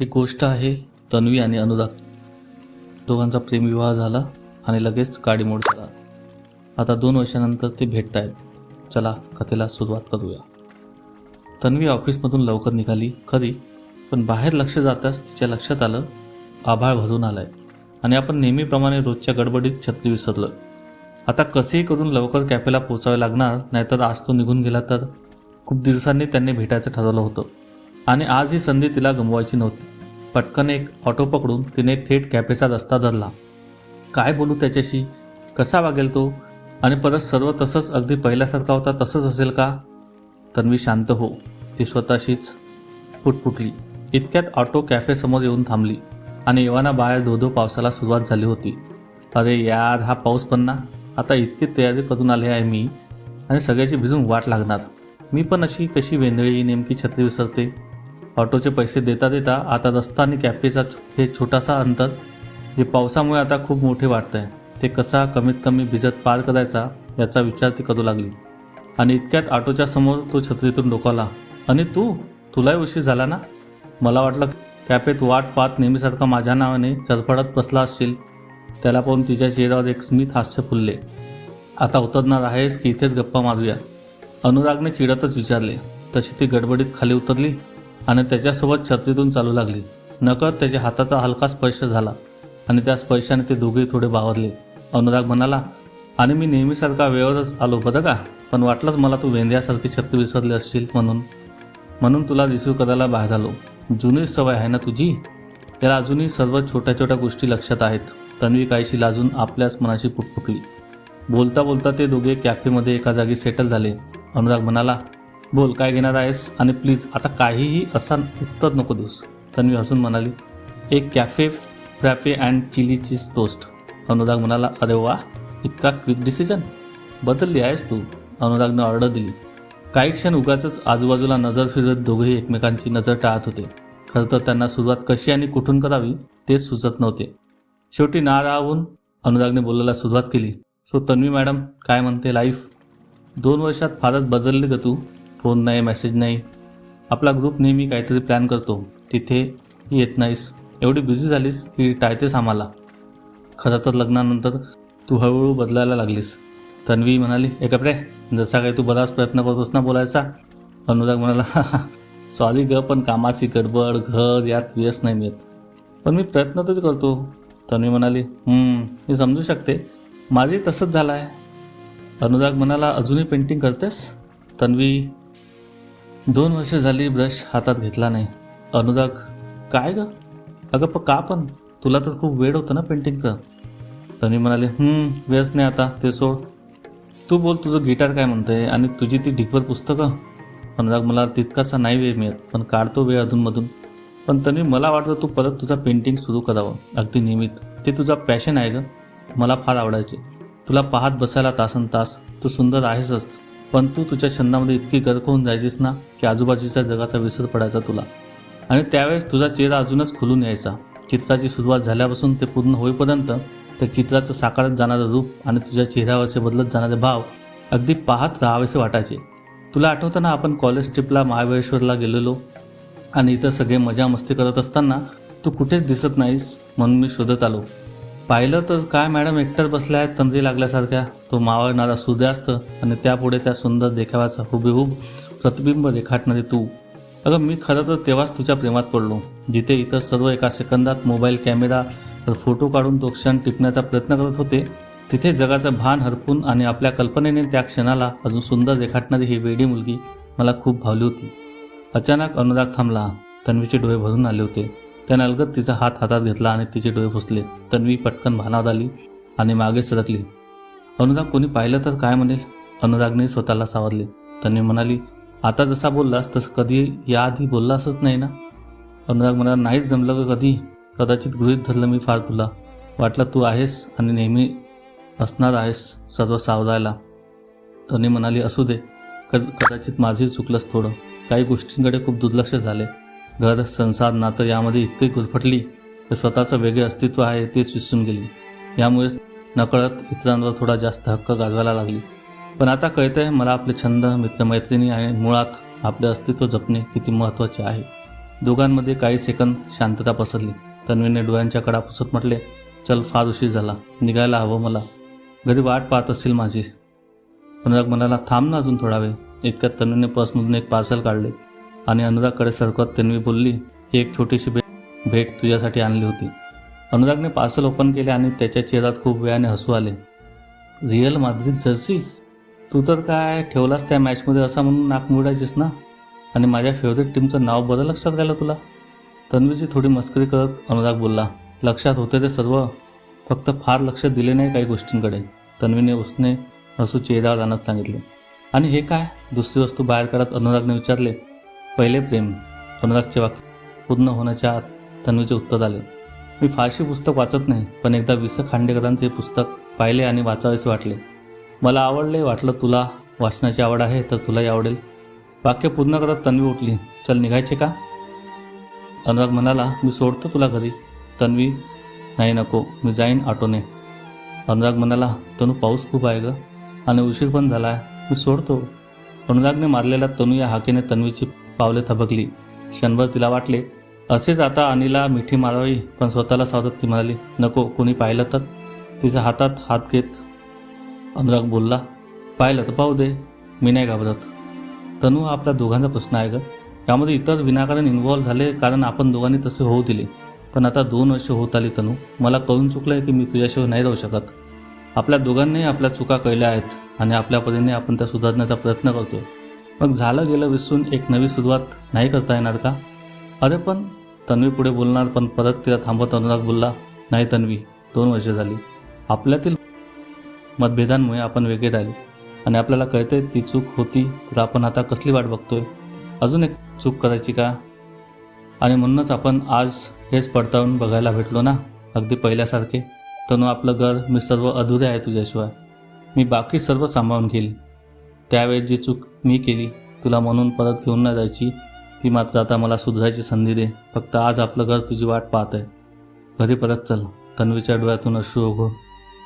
ही गोष्ट आहे तन्वी आणि अनुराग. दोघांचा प्रेमविवाह झाला आणि लगेच काडीमोड झाला. आता दोन वर्षानंतर ते भेटत आहेत चला कथेला सुरुवात करूया. तन्वी ऑफिसमधून लवकर निघाली खरी पण बाहेर लक्ष जाताच तिच्या लक्षात आलं आभाळ भरून आलाय. आणि आपण नेहमीप्रमाणे रोजच्या गडबडीत छत्री विसरलो आता कसेही करून लवकर कॅफेला पोचावे लागणार नाहीतर आज तो निघून गेला तर खूप दिवसांनी त्यांनी भेटायचं ठरवलं होतं. आणि आज ही संधी तिला गमवायची नव्हती. पटकन एक ऑटो पकडून तिने थेट कॅफेचा रस्ता धरला काय बोलू त्याच्याशी? कसा वागेल तो? आणि परत सर्व तसंच अगदी पहिल्यासारखा होता तसंच असेल का? तन्वी शांत हो. ती स्वतःशीच फुटफुटली इतक्यात ऑटो कॅफेसमोर येऊन थांबली आणि येवाना बाहेर धोधो पावसाला सुरुवात झाली होती. अरे यार हा पाऊस पण ना? आता इतकी तयारी करून आले आहे मी आणि सगळ्याची भिजून वाट लागणार. मी पण अशी कशी वेंदळी नेमकी छत्री विसरते? ऑटोचे पैसे देता देता आता रस्ता आणि कॅफेचा हे छोटासा अंतर जे पावसामुळे आता खूप मोठे वाटतं आहे ते कसा कमीत कमी भिजत पार करायचा याचा विचार ती करू लागली. आणि इतक्यात ऑटोच्या समोर तो छत्रीतून डोकावला आणि तू? तुलाही उशीर झाला ना? मला वाटलं कॅफेत वाट पाहत नेहमीसारखा माझ्या नावाने चरफडत बसला असशील. त्याला पाहून तिच्या चेहऱ्यावर एक स्मित हास्य फुलले. आता उतरणार आहेस की इथेच गप्पा मारूया. अनुरागने चिडतच विचारले. तशी ती गडबडीत खाली उतरली? आणि त्याच्यासोबत छत्रीतून चालू लागली. नकळत त्याच्या हाताचा हलका स्पर्श झाला आणि त्या स्पर्शाने ते दोघे थोडे बावरले. अनुराग म्हणाला आणि मी नेहमीसारखा वेळेवरच आलो बरं का? पण वाटलंच मला तू वेंद्यासारखी छत्री विसरली असशील म्हणून. म्हणून तुला रिसिव्ह करायला बाहेर आलो. जुनी सवय आहे ना तुझी? त्याला अजूनही सर्व छोट्या छोट्या गोष्टी लक्षात आहेत. तन्वी काहीशी लाजून आपल्याच मनाशी पुटपुटली. बोलता बोलता ते दोघे कॅफेमध्ये एका जागी सेटल झाले. अनुराग म्हणाला बोल काय घेणार आहेस? आणि प्लीज आता काहीही असा उत्तर नको देऊस. तन्वी हसून म्हणाली एक cafe frappe and chilli cheese toast Anurag म्हणाला अरे वा इतका क्विक डिसिजन बदलली आहेस तू. अनुरागनं ऑर्डर दिली. काही क्षण उगाच आजूबाजूला नजर फिरत दोघेही एकमेकांची नजर टाळत होते. खरं तर त्यांना सुरुवात कशी आणि कुठून करावी तेच सुचत नव्हते. शेवटी नाराहून अनुरागने बोलायला सुरुवात केली. सो तन्वी मॅडम काय म्हणते लाईफ दोन वर्षात फारच बदलले ग तू. फोन नाही मेसेज नाही. आपला ग्रुप नेहमी काहीतरी प्लॅन करतो. तिथे येत नाहीस. एवढी बिझी झालीस की टाळतेस आम्हाला. खरं तर लग्नानंतर तू हळूहळू बदलायला लागलीस. तन्वी म्हणाली ए कपडे जसा काही तू बराच प्रयत्न करतोस ना बोलायचा? अनुराग म्हणाला सॉरी ग पण कामाची गडबड घर यात व्यस नाही मिळत. पण मी प्रयत्न तरी करतो. तन्वी म्हणाली मी समजू शकते. माझी तसंच झालं आहे अनुराग म्हणाला अजूनही पेंटिंग करतेस? तन्वी दोन वर्ष झाली ब्रश हातात घेतला नाही. अनुराग काय ग? अगं प का पण? तुला तर खूप वेळ होतं ना पेंटिंगचं. तन्वी म्हणाले "हम्म, वेळच नाही आता ते सोड. तू बोल तुझं गिटार काय म्हणतंय आणि तुझी ती ढिकवर पुस्तकं? अनुराग मला तितकासा नाही वेळ मिळत पण काढतो वेळ अधूनमधून. पण तन्वी मला वाटतं तू परत तुझा पेंटिंग सुरू करावं अगदी नियमित. ते तुझा पॅशन आहे ग. मला फार आवडायचे. तुला पाहत बसायला तासन तास. तू सुंदर आहेसच. पण तू तुझ्या छंदामध्ये इतकी गर्क होऊन जायचीस ना की आजूबाजूच्या जगाचा विसर पडायचा तुला. आणि त्यावेळेस तुझा चेहरा अजूनच खुलून यायचा. चित्राची सुरुवात झाल्यापासून ते पूर्ण होईपर्यंत त्या चित्राचं साकारत जाणारं रूप आणि तुझ्या चेहऱ्यावरचे बदलत जाणारे भाव अगदी पाहत राहावेसे वाटायचे. तुला आठवतं ना आपण कॉलेज ट्रिपला महाबळेश्वरला गेलेलो आणि इथं सगळे मजा मस्ती करत असताना तू कुठेच दिसत नाहीस म्हणून मी शोधत आलो. पाहिलं तर काय मॅडम एकटर बसल्या आहेत तंद्री लागल्यासारख्या. तो मावळणारा सूर्यास्त आणि त्यापुढे त्या सुंदर देखाव्याचा हुबेहूब प्रतिबिंब रेखाटणारी तू. अगं मी खरं तर तेव्हाच तुझ्या प्रेमात पडलो. जिथे इतर सर्व एका सेकंदात मोबाईल कॅमेरा तर फोटो काढून तो क्षण टिपण्याचा प्रयत्न करत होते तिथे जगाचं भान हरपून आणि आपल्या कल्पनेने त्या क्षणाला अजून सुंदर रेखाटणारी ही वेडी मुलगी मला खूप भावली होती. अचानक अनुराग थांबला. तन्वीचे डोळे भरून आले होते. त्याने अलगत तिचा हात हातात घेतला आणि तिचे डोळे पुसले. तन्वी पटकन भानात आली आणि मागे सरकली. अनुराग कोणी पाहिलं तर काय म्हणेल? अनुरागने स्वतःला सावरले. तन्वी म्हणाली आता जसा बोललास तसं कधी याआधी बोलला असंच नाही ना? अनुराग म्हणाला नाहीच जमलं का कधी? कदाचित गृहीत धरलं मी फार तुला. वाटलं तू आहेस आणि नेहमी असणार आहेस सर्व सावरायला. तन्वी म्हणाली असू दे. कद कदाचित माझंही चुकलंच थोडं. काही गोष्टींकडे खूप दुर्लक्ष झाले. घर संसार नातं यामध्ये इतकी गुरफटली तर स्वतःचं वेगळे अस्तित्व आहे तेच विसरून गेली. यामुळेच नकळत इतरांवर थोडा जास्त हक्क गाजवायला लागली. पण आता कळतंय मला आपले छंद मित्रमैत्रिणी आणि मुळात आपले अस्तित्व जपणे किती महत्त्वाचे आहे. दोघांमध्ये काही सेकंद शांतता पसरली. तन्वीने डोळ्यांच्या कडा पुसत म्हटले चल फार उशीर झाला. निघायला हवं मला. घरी वाट पाहत असेल माझी. अनुराग म्हणाला थांब ना अजून थोडा वेळ. इतक्यात तन्वीने पर्समधून एक पार्सल काढले. आणि अनुरागकडे सरकत तन्वी बोलली ही एक छोटीशी भेट भेट तुझ्यासाठी आणली होती. अनुरागने पार्सल ओपन केले आणि त्याच्या चेहऱ्यात खूप वेळाने हसू आले. Real Madrid Jersey? तू तर काय ठेवलास त्या मॅचमध्ये असा म्हणून नाक मुडायचीस ना? आणि माझ्या फेवरेट टीमचं नाव बरं लक्षात राहिलं तुला? तन्वीची थोडी मस्करी करत अनुराग बोलला लक्षात होते ते सर्व. फक्त फार लक्ष दिले नाही काही गोष्टींकडे. तन्वीने उसने हसू चेहऱ्यावर आणत सांगितले. आणि हे काय? दुसरी वस्तू बाहेर काढत अनुरागने विचारले पहिले प्रेम अनुरागचे वाक्य पूर्ण होण्याच्या आत तन्वीचे उत्तर आले. मी फारशी पुस्तक वाचत नाही पण एकदा वि स खांडेकरांचे हे पुस्तक पाहिले आणि वाचावेसे वाटले. मला आवडले वाटलं तुला वाचनाची आवड आहे तर तुलाही आवडेल. वाक्य पूर्ण करत तन्वी उठली. चल निघायचे का? अनुराग म्हणाला मी सोडतो तुला घरी. तन्वी नाही नको मी जाईन ऑटोने. अनुराग म्हणाला तनू पाऊस खूप आहे ग. आणि उशीर पण झाला आहे मी सोडतो. अनुरागने मारलेल्या तनू या हाकेने तन्वीची पावले थबकली. क्षणभर तिला वाटले असेच आता अनिला मिठी मारावी पण स्वतःला सावधत ती म्हणाली नको कोणी पाहिलं तर? तिच्या हातात हात घेत. अनुराग बोलला पाहिलं तर पाहू दे मी नाही घाबरत. तनू हा आपल्या दोघांचा प्रश्न आहे ग. यामध्ये इतर विनाकारण इन्व्हॉल्व्ह झाले कारण आपण दोघांनी तसे होऊ दिले. पण आता दोन वर्ष होत आली तनू. मला कळून चुकलं आहे की मी तुझ्याशिवाय नाही राहू शकत. आपल्या दोघांनाही आपल्या चुका कळल्या आहेत आणि आपल्या परीने आपण त्या सुधारण्याचा प्रयत्न करतोय. मग झालं गेलं विसरून एक नवी सुरुवात नाही करता येणार का? अरे पण तन्वी पुढे बोलणार पण परत तिला थांबत अनुराग बोलला नाही तन्वी दोन वर्ष झाली. आपल्यातील मतभेदांमुळे आपण वेगळे राहिले. आणि आपल्याला कळते ती चूक होती तर आपण आता कसली वाट बघतोय? अजून एक चूक करायची का? आणि म्हणूनच आपण आज हेच पडताळून बघायला भेटलो ना? अगदी पहिल्यासारखे. तनु आपलं घर मी सर्व अधुरे आहे तुझ्याशिवाय. मी बाकी सर्व सांभाळून घेईल. त्यावेळी जी चूक मी केली. तुला म्हणून परत घेऊन न जायची. ती मात्र आता मला सुधारायची संधी दे. फक्त आज आपलं घर तुझी वाट पाहत आहे. घरी परत चल. तन्वीच्या डोळ्यातून अश्रू ओघळ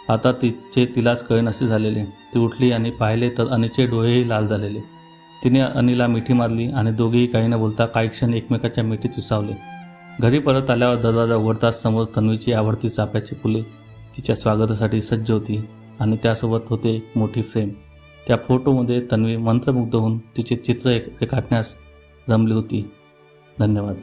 आता तिचे तिलाच कळेनासे झालेले. ती उठली आणि पाहिले तर अनिचे डोळेही लाल झालेले. तिने अनिला मिठी मारली आणि दोघेही काही न बोलता काही क्षण एकमेकाच्या मिठीत विसावले. घरी परत आल्यावर दरवाजा उघडताच समोर तन्वीची आवडती चाफ्याची फुले. तिच्या स्वागतासाठी सज्ज होती आणि त्यासोबत होते एक मोठी फ्रेम. त्या फोटोमध्ये तन्वी मंत्रमुग्ध होऊन तिचे चित्र एक रेखाटण्यास रमली होती. धन्यवाद.